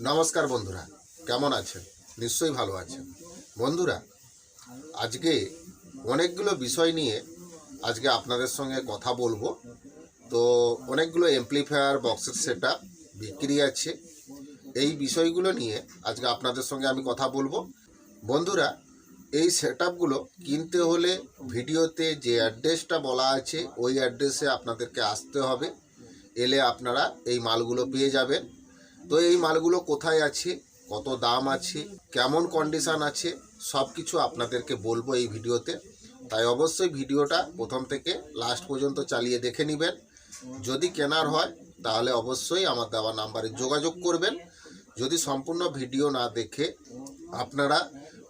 নমস্কার বন্ধুরা, কেমন আছেন? নিশ্চয়ই ভালো আছেন। বন্ধুরা, আজকে অনেকগুলো বিষয় নিয়ে আজকে আপনাদের সঙ্গে কথা বলব। তো অনেকগুলো এমপ্লিফায়ার বক্সের সেট বিক্রি আছে। এই বিষয়গুলো নিয়ে আজকে আপনাদের সঙ্গে আমি কথা বলব। বন্ধুরা, এই সেট কিনতে হলে ভিডিওতে যে অ্যাড্রেসটা বলা আছে, ওই অ্যাড্রেসে আপনাদেরকে আসতে হবে। এলে আপনারা এই মালগুলো পেয়ে যাবেন। তো এই মালগুলো কোথায় আছে? কত দাম আছে? কেমন কন্ডিশন আছে? সব কিছু আপনাদেরকে বলব এই ভিডিওতে। তাই অবশ্যই ভিডিওটা প্রথম থেকে লাস্ট পর্যন্ত চালিয়ে দেখে নেবেন। যদি কেনার হয়, তাহলে অবশ্যই আমার দেওয়া নাম্বারে যোগাযোগ করবেন। যদি সম্পূর্ণ ভিডিও না দেখে আপনারা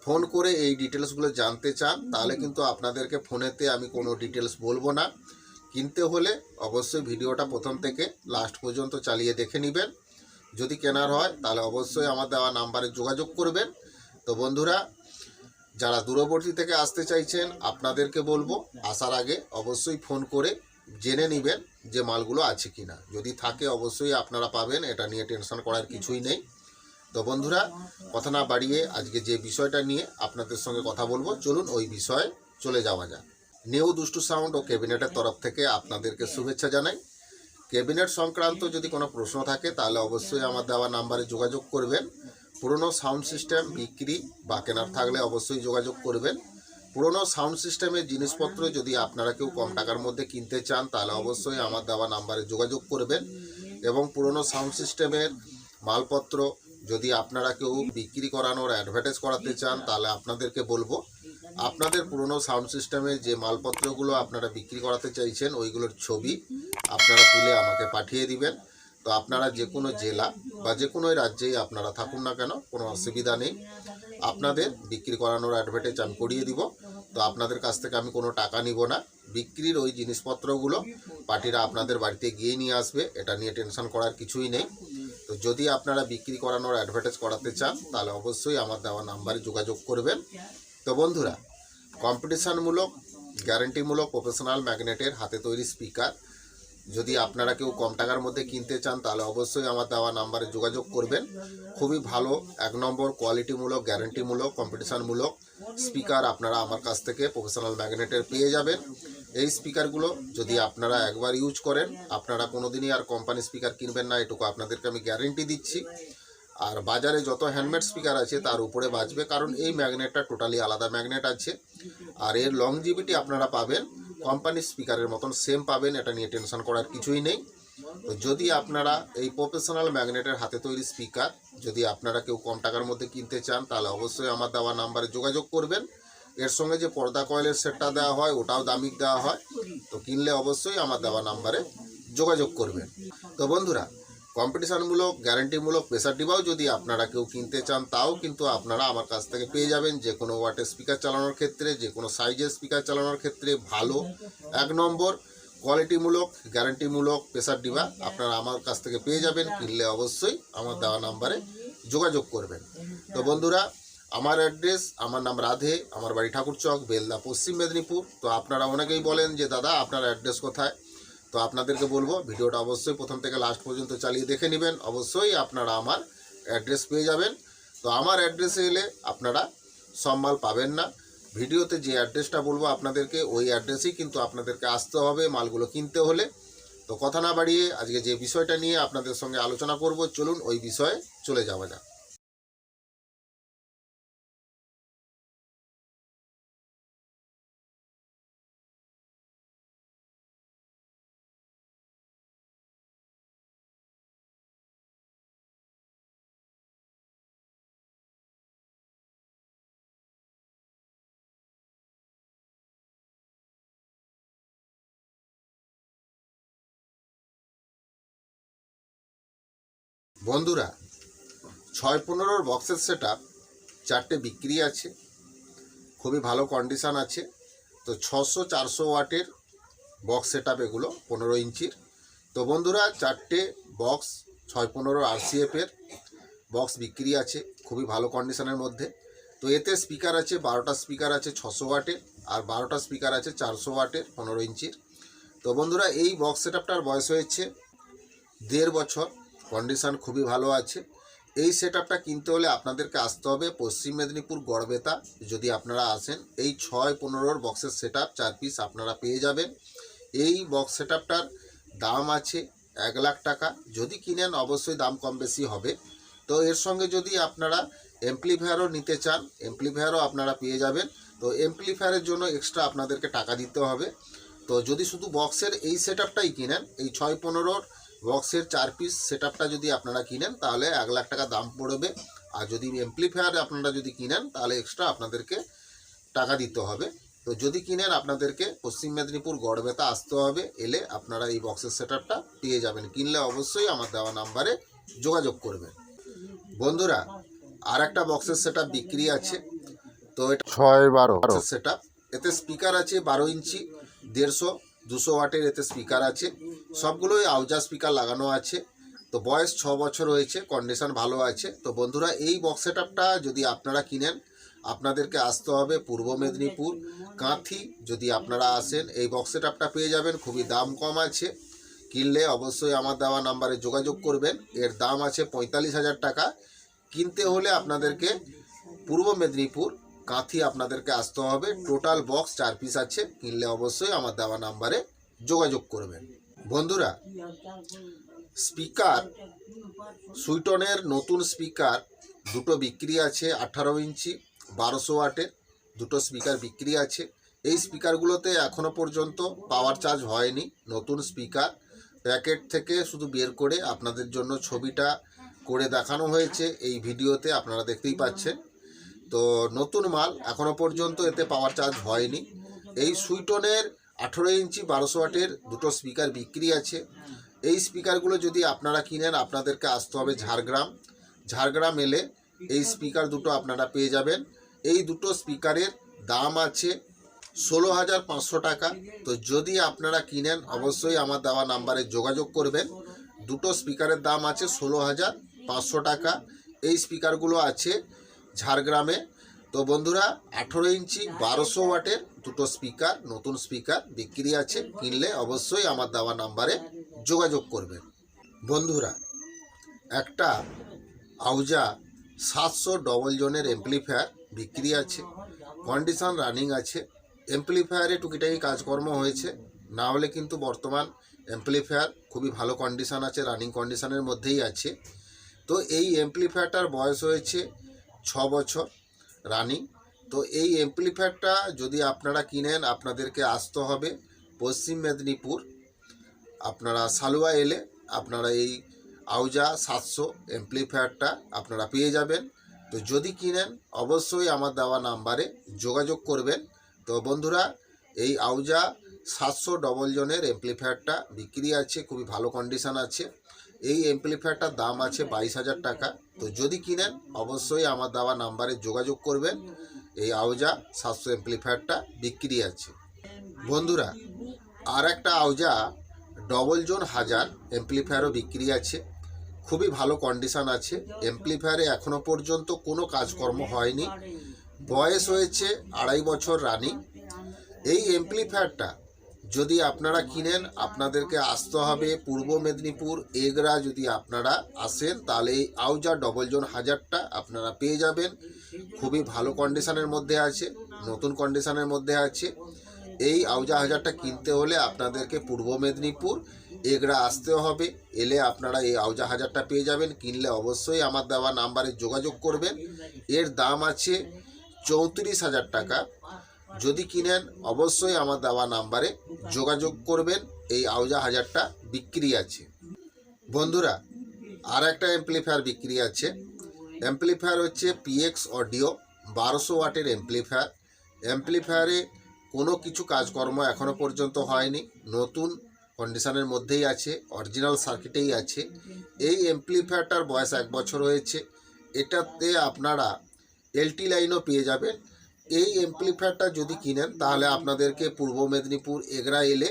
ফোন করে এই ডিটেলসগুলো জানতে চান, তাহলে কিন্তু আপনাদেরকে ফোনেতে আমি কোনো ডিটেলস বলব না। কিনতে হলে অবশ্যই ভিডিওটা প্রথম থেকে লাস্ট পর্যন্ত চালিয়ে দেখে নেবেন। যদি কেনার হয়, তাহলে অবশ্যই আমার দেওয়া নাম্বারে যোগাযোগ করবেন। তো বন্ধুরা, যারা দূরবর্তী থেকে আসতে চাইছেন, আপনাদেরকে বলব, আসার আগে অবশ্যই ফোন করে জেনে নেবেন যে মালগুলো আছে কি না যদি থাকে, অবশ্যই আপনারা পাবেন, এটা নিয়ে টেনশন করার কিছুই নেই। তো বন্ধুরা, কথা না বাড়িয়ে আজকে যে বিষয়টা নিয়ে আপনাদের সঙ্গে কথা বলব, চলুন ওই বিষয়ে চলে যাওয়া যাক। নিউ দুষ্টু সাউন্ড ও ক্যাবিনেটের তরফ থেকে আপনাদেরকে শুভেচ্ছা জানাই। ক্যাবিনেট সংক্রান্ত যদি কোনো প্রশ্ন থাকে, তাহলে অবশ্যই আমার দেওয়া নাম্বারে যোগাযোগ করবেন। পুরনো সাউন্ড সিস্টেম বিক্রি বা কেনার থাকলে অবশ্যই যোগাযোগ করবেন। পুরনো সাউন্ড সিস্টেমের জিনিসপত্র যদি আপনারা কেউ কম টাকার মধ্যে কিনতে চান, তাহলে অবশ্যই আমার দেওয়া নাম্বারে যোগাযোগ করবেন। এবং পুরনো সাউন্ড সিস্টেমের মালপত্র যদি আপনারা কেউ বিক্রি করানোর অ্যাডভার্টাইজ করাতে চান, তাহলে আপনাদেরকে বলব। আপনাদের পুরনো সাউন্ড সিস্টেমে যে মালপত্রগুলো আপনারা বিক্রি করাতে চাইছেন, ওইগুলোর ছবি আপনারা তুলে আমাকে পাঠিয়ে দিবেন। তো আপনারা যে কোনো জেলা বা যে কোনো রাজ্যেই আপনারা থাকুন না কেন, কোনো অসুবিধা নেই। আপনাদের বিক্রি করানোর অ্যাডভার্টাইজ আমি করিয়ে দিব। তো আপনাদের কাছ থেকে আমি কোনো টাকা নিব না। বিক্রির ওই জিনিসপত্রগুলো পার্টিরা আপনাদের বাড়িতে গিয়ে নিয়ে আসবে, এটা নিয়ে টেনশন করার কিছুই নেই। তো যদি আপনারা বিক্রি করানোর অ্যাডভার্টাইজ করাতে চান, তাহলে অবশ্যই আমার দেওয়া নাম্বারে যোগাযোগ করবেন। তো বন্ধুরা কম্পিটিশনমূলক গ্যারেন্টিমূলক প্রফেশনাল ম্যাগনেটের হাতে তৈরি স্পিকার যদি আপনারা কেউ কম টাকার মধ্যে কিনতে চান, তাহলে অবশ্যই আমার দেওয়া নাম্বারে যোগাযোগ করবেন। খুবই ভালো, এক নম্বর কোয়ালিটিমূলক, গ্যারেন্টিমূলক, কম্পিটিশনমূলক স্পিকার আপনারা আমার কাছ থেকে প্রফেশনাল ম্যাগনেটের পেয়ে যাবেন। এই স্পিকারগুলো যদি আপনারা একবার ইউজ করেন, আপনারা কোনোদিনই আর কোম্পানি স্পিকার কিনবেন না, এটুকু আপনাদেরকে আমি গ্যারেন্টি দিচ্ছি। আর বাজারে যত হ্যান্ডমেড স্পিকার আছে, তার উপরে বাজবে, কারণ এই ম্যাগনেটটা টোটালি আলাদা ম্যাগনেট আছে। আর এর লংজিভিটি আপনারা পাবেন কোম্পানির স্পিকারের মতন সেম পাবেন, এটা নিয়ে টেনশন করার কিছুই নেই। তো যদি আপনারা এই প্রফেশনাল ম্যাগনেটের হাতে তৈরি স্পিকার যদি আপনারা কেউ কম টাকার মধ্যে কিনতে চান, তাহলে অবশ্যই আমার দেওয়া নাম্বারে যোগাযোগ করবেন। এর সঙ্গে যে পর্দা কয়েলের সেটটা দেওয়া হয়, ওটাও দামি দেওয়া হয়। তো কিনলে অবশ্যই আমার দেওয়া নাম্বারে যোগাযোগ করবেন। তো বন্ধুরা কম্পিটিশনমূলক গ্যারান্টিমূলক প্রেসার ডিবাও যদি আপনারা কেউ কিনতে চান, তাও কিন্তু আপনারা আমার কাছ থেকে পেয়ে যাবেন। যে কোনো ওয়াটের স্পিকার চালানোর ক্ষেত্রে যে কোনো সাইজের স্পিকার চালানোর ক্ষেত্রে ভালো। এক নম্বর কোয়ালিটিমূলক গ্যারান্টিমূলক প্রেসার ডিবা আপনারা আমার কাছ থেকে পেয়ে যাবেন। কিনলে অবশ্যই আমার দেওয়া নাম্বারে যোগাযোগ করবেন। তো বন্ধুরা, আমার অ্যাড্রেস আমার নাম রাধে, আমার বাড়ি ঠাকুরচক, বেলদা, পশ্চিম মেদিনীপুর। তো আপনারা অনেকেই বলেন যে, দাদা, আপনার অ্যাড্রেস কোথায়? তো আপনাদেরকে বলব, ভিডিওটা অবশ্যই প্রথম থেকে লাস্ট পর্যন্ত চালিয়ে দেখে নেবেন। অবশ্যই আপনারা আমার অ্যাড্রেস পেয়ে যাবেন। তো আমার অ্যাড্রেসে এলে আপনারা সব মাল পাবেন না। ভিডিওতে যে অ্যাড্রেসটা বলব আপনাদেরকে, ওই অ্যাড্রেসেই কিন্তু আপনাদেরকে আসতে হবে মালগুলো কিনতে হলে। তো কথা না বাড়িয়ে আজকে যে বিষয়টা নিয়ে আপনাদের সঙ্গে আলোচনা করব, চলুন ওই বিষয়ে চলে যাওয়া যাক। বন্ধুরা, ছয় পনেরোর বক্সের সেট চারটে বিক্রি আছে, খুবই ভালো কন্ডিশান আছে। তো ছশো চারশো ওয়াটের বক্স সেট এগুলো, পনেরো ইঞ্চির। তো বন্ধুরা, চারটে বক্স ছয় পনেরো আরসিএফের বক্স বিক্রি আছে, খুবই ভালো কন্ডিশনের মধ্যে। তো এতে স্পিকার আছে, বারোটা স্পিকার আছে ছশো ওয়াটের, আর বারোটা স্পিকার আছে চারশো ওয়াটের, পনেরো ইঞ্চির। তো বন্ধুরা, এই বক্স সেটআপটার বয়স হয়েছে দেড় বছর। কন্ডিশন খুবই ভালো আছে। এই সেট কিনতে হলে আপনাদেরকে আসতে হবে পশ্চিম মেদিনীপুর গড়বেতা। যদি আপনারা আসেন, এই ছয় পনেরোর বক্সের সেট চার পিস আপনারা পেয়ে যাবেন। এই বক্স সেট দাম আছে এক লাখ টাকা। যদি কিনেন, অবশ্যই দাম কম বেশি হবে। তো এর সঙ্গে যদি আপনারা এমপ্লিফায়ারও নিতে চান এমপ্লিফায়ারও আপনারা পেয়ে যাবেন। তো এমপ্লিফায়ারের জন্য এক্সট্রা আপনাদেরকে টাকা দিতে হবে। তো যদি শুধু বক্সের এই সেট কিনেন, এই ছয় পনেরোর বক্সের চার পিস সেট আপটা যদি আপনারা কিনেন তাহলে এক লাখ টাকা দাম পড়বে। আর যদি এমপ্লিফায়ার আপনারা যদি কিনেন তাহলে এক্সট্রা আপনাদেরকে টাকা দিতে হবে। তো যদি কিনেন আপনাদেরকে পশ্চিম মেদিনীপুর গড়বেতা আসতে হবে। এলে আপনারা এই বক্সের সেট আপটা পেয়ে যাবেন। কিনলে অবশ্যই আমার দেওয়া নাম্বারে যোগাযোগ করবেন। বন্ধুরা আর একটা বক্সের সেট বিক্রি আছে। তো এটা ছয় বারো। সেট এতে স্পিকার আছে বারো ইঞ্চি দেড়শো দুশো ওয়াটের এতে স্পিকার আছে। সবগুলোই আউজা স্পিকার লাগানো আছে। তো বয়স ছ বছর হয়েছে কন্ডিশন ভালো আছে। তো বন্ধুরা, এই বক্স সেট যদি আপনারা কিনেন, আপনাদেরকে আসতে হবে পূর্ব মেদিনীপুর, কাঁথি। যদি আপনারা আসেন, এই বক্স সেট পেয়ে যাবেন, খুবই দাম কম আছে। কিনলে অবশ্যই আমার দেওয়া নাম্বারে যোগাযোগ করবেন। এর দাম আছে পঁয়তাল্লিশ হাজার টাকা। কিনতে হলে আপনাদেরকে পূর্ব মেদিনীপুর, কাঁথি আপনাদেরকে আসতে হবে। টোটাল বক্স চার পিস আছে। কিনলে অবশ্যই আমার দেওয়া নাম্বারে যোগাযোগ করবেন। বন্ধুরা, স্পিকার, সুইটনের নতুন স্পিকার, দুটো বিক্রি আছে আঠারো ইঞ্চি, বারোশো ওয়াটের, দুটো স্পিকার বিক্রি আছে। এই স্পিকারগুলোতে এখনও পর্যন্ত পাওয়ার চার্জ হয়নি, নতুন স্পিকার। প্যাকেট থেকে শুধু বের করে আপনাদের জন্য ছবিটা করে দেখানো হয়েছে, এই ভিডিওতে আপনারা দেখতেই পাচ্ছেন। তো নতুন মাল এখনও পর্যন্ত এতে পাওয়ার চার্জ হয়নি। এই সুইটনের আঠেরো ইঞ্চি বারোশো ওয়াটের দুটো স্পিকার বিক্রি আছে। এই স্পিকারগুলো যদি আপনারা কিনেন, আপনাদেরকে আসতে হবে ঝাড়গ্রাম। ঝাড়গ্রাম এলে এই স্পিকার দুটো আপনারা পেয়ে যাবেন। এই দুটো স্পিকারের দাম আছে ষোলো হাজার পাঁচশো টাকা। তো যদি আপনারা কিনেন, অবশ্যই আমার দেওয়া নাম্বারে যোগাযোগ করবেন। দুটো স্পিকারের দাম আছে ষোলো হাজার পাঁচশো টাকা। এই স্পিকারগুলো আছে ঝাড়গ্রামে। তো বন্ধুরা, আঠেরো ইঞ্চি বারোশো ওয়াটের দুটো স্পিকার, নতুন স্পিকার বিক্রি আছে। কিনলে অবশ্যই আমার দেওয়া নাম্বারে যোগাযোগ করবেন। বন্ধুরা, একটা আউজা সাতশো ডবল জনের এমপ্লিফায়ার বিক্রি আছে। কন্ডিশন রানিং আছে। এমপ্লিফায়ারে টুকিটাকি কাজকর্ম হয়েছে। না হলে কিন্তু বর্তমান এমপ্লিফায়ার খুবই ভালো কন্ডিশান আছে রানিং কন্ডিশানের মধ্যেই আছে। তো এই এমপ্লিফায়ারটার বয়স হয়েছে ছ বছর। রানিং। তো এই এমপ্লিফায়ারটা যদি আপনারা কিনেন, আপনাদেরকে আসতে হবে পশ্চিম মেদিনীপুর। আপনারা সালুয়া এলে আপনারা এই আউজা সাতশো এমপ্লিফায়ারটা আপনারা পেয়ে যাবেন। তো যদি কিনেন, অবশ্যই আমার দেওয়া নাম্বারে যোগাযোগ করবেন। তো বন্ধুরা, এই আউজা সাতশো ডবল জনের এমপ্লিফায়ারটা বিক্রি আছে, খুবই ভালো কন্ডিশন আছে। এই এমপ্লিফায়ারটার দাম আছে বাইশ হাজার টাকা। তো যদি কিনেন, অবশ্যই আমার দেওয়া নাম্বারে যোগাযোগ করবেন। এই আউজা সাতশো এমপ্লিফায়ারটা বিক্রি আছে। বন্ধুরা আর একটা আউজা ডবল জোন হাজার এমপ্লিফায়ারও বিক্রি আছে। খুবই ভালো কন্ডিশন আছে। এমপ্লিফায়ারে এখনও পর্যন্ত কোনো কাজকর্ম হয়নি। বয়স হয়েছে আড়াই বছর রানিং এই এমপ্লিফায়ারটা যদি আপনারা কিনেন, আপনাদেরকে আসতে হবে পূর্ব মেদিনীপুর, এগরা যদি আপনারা আসেন, তাহলে এই আউজা ডবল জোন হাজারটা আপনারা পেয়ে যাবেন। খুবই ভালো কন্ডিশনের মধ্যে আছে, নতুন কন্ডিশনের মধ্যে আছে। এই আউজা হাজারটা কিনতে হলে আপনাদেরকে পূর্ব মেদিনীপুর, এগরা আসতে হবে। এলে আপনারা এই আউজা হাজারটা পেয়ে যাবেন। কিনলে অবশ্যই আমার দেওয়া নাম্বারে যোগাযোগ করবেন। এর দাম আছে চৌত্রিশ হাজার টাকা। যদি কিনেন, অবশ্যই আমার দেওয়া নাম্বারে যোগাযোগ করবেন, এই আউজা হাজারটা বিক্রি আছে। বন্ধুরা আর একটা এমপ্লিফায়ার বিক্রি আছে। এমপ্লিফায়ার হচ্ছে পিএক্স অডিও বারোশো ওয়াটের এমপ্লিফায়ার এমপ্লিফায়ারে কোনো কিছু কাজকর্ম এখনও পর্যন্ত হয়নি, নতুন কন্ডিশনের মধ্যেই আছে অরিজিনাল সার্কিটেই আছে। এই এমপ্লিফায়ারটার বয়স এক বছর হয়েছে। এটাতে আপনারা এলটি লাইনও পেয়ে যাবেন। এই এমপ্লিফায়ারটা যদি কিনেন, তাহলে আপনাদেরকে পূর্ব মেদিনীপুর এগরা এলে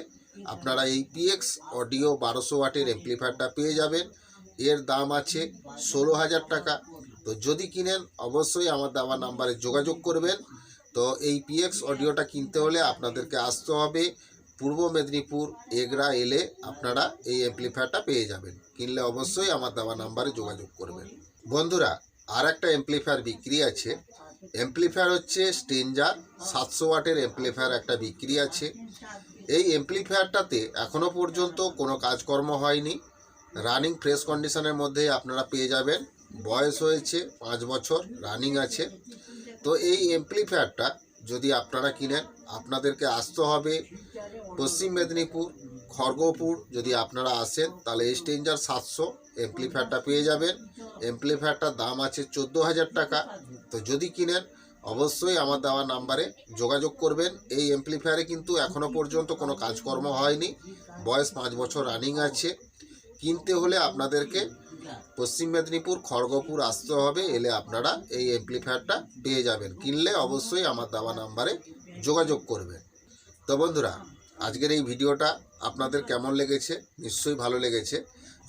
আপনারা এই পিএক্স অডিও বারোশো ওয়াটের এমপ্লিফায়ারটা পেয়ে যাবেন। এর দাম আছে ষোলো হাজার টাকা। তো যদি কিনেন, অবশ্যই আমার দেওয়া নাম্বারে যোগাযোগ করবেন। তো এই পিএক্স অডিওটা কিনতে হলে আপনাদেরকে আসতে হবে। পূর্ব মেদিনীপুর এগরা এলে আপনারা এই অ্যাম্প্লিফায়ারটা পেয়ে যাবেন। কিনলে অবশ্যই আমার দেওয়া নাম্বারে যোগাযোগ করবেন। বন্ধুরা আর একটা এমপ্লিফায়ার বিক্রি আছে। এমপ্লিফায়ার হচ্ছে স্টেঞ্জার সাতশো ওয়াটের এমপ্লিফায়ার একটা বিক্রি আছে। এই এমপ্লিফায়ারটাতে এখনও পর্যন্ত কোনো কাজকর্ম হয়নি। রানিং ফ্রেশ কন্ডিশনের মধ্যেই আপনারা পেয়ে যাবেন। বয়স হয়েছে পাঁচ বছর রানিং আছে। তো এই এমপ্লিফায়ারটা যদি আপনারা কিনেন, আপনাদেরকে আসতে হবে পশ্চিম মেদিনীপুর, খড়গপুর। যদি আপনারা আসেন, তাহলে স্টেঞ্জার সাতশো এমপ্লিফায়ারটা পেয়ে যাবেন। এমপ্লিফায়ারটার দাম আছে চোদ্দ হাজার টাকা। তো যদি কিনেন, অবশ্যই আমার দেওয়া নাম্বারে যোগাযোগ করবেন। এই এমপ্লিফায়ারে কিন্তু এখনও পর্যন্ত কোনো কাজকর্ম হয়নি। বয়স পাঁচ বছর রানিং আছে। কিনতে হলে আপনাদেরকে পশ্চিম মেদিনীপুর, খড়গপুর আসতে হবে। এলে আপনারা এই এমপ্লিফায়ারটা পেয়ে যাবেন। কিনলে অবশ্যই আমার দেওয়া নাম্বারে যোগাযোগ করবেন। তো বন্ধুরা আজকের এই ভিডিওটা আপনাদের কেমন লেগেছে? নিশ্চয়ই ভালো লেগেছে।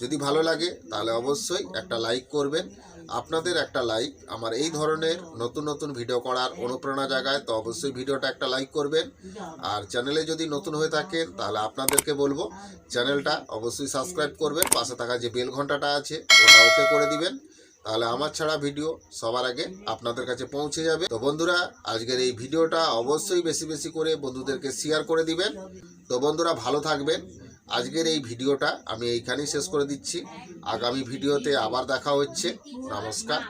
যদি ভালো লাগে, তাহলে অবশ্যই একটা লাইক করবেন। আপনাদের একটা লাইক, আমার এই ধরনের নতুন নতুন ভিডিও করার অনুপ্রেরণা জাগায়, তো অবশ্যই ভিডিওটা একটা লাইক করবেন। আর চ্যানেলে যদি নতুন হয়ে থাকেন, তাহলে আপনাদেরকে বলব, চ্যানেলটা অবশ্যই সাবস্ক্রাইব করবেন, পাশে থাকা যে বেল ঘন্টাটা আছে, ওটা ওকে করে দিবেন। তাহলে আমার ছাড়া ভিডিও সবার আগে আপনাদের কাছে পৌঁছে যাবে। তো বন্ধুরা, আজকের এই ভিডিওটা অবশ্যই বেশি বেশি করে বন্ধুদেরকে শেয়ার করে দিবেন। তো বন্ধুরা, ভালো থাকবেন। আজকের এই ভিডিওটা আমি এইখানেই শেষ করে দিচ্ছি। আগামী ভিডিওতে আবার দেখা হচ্ছে। নমস্কার।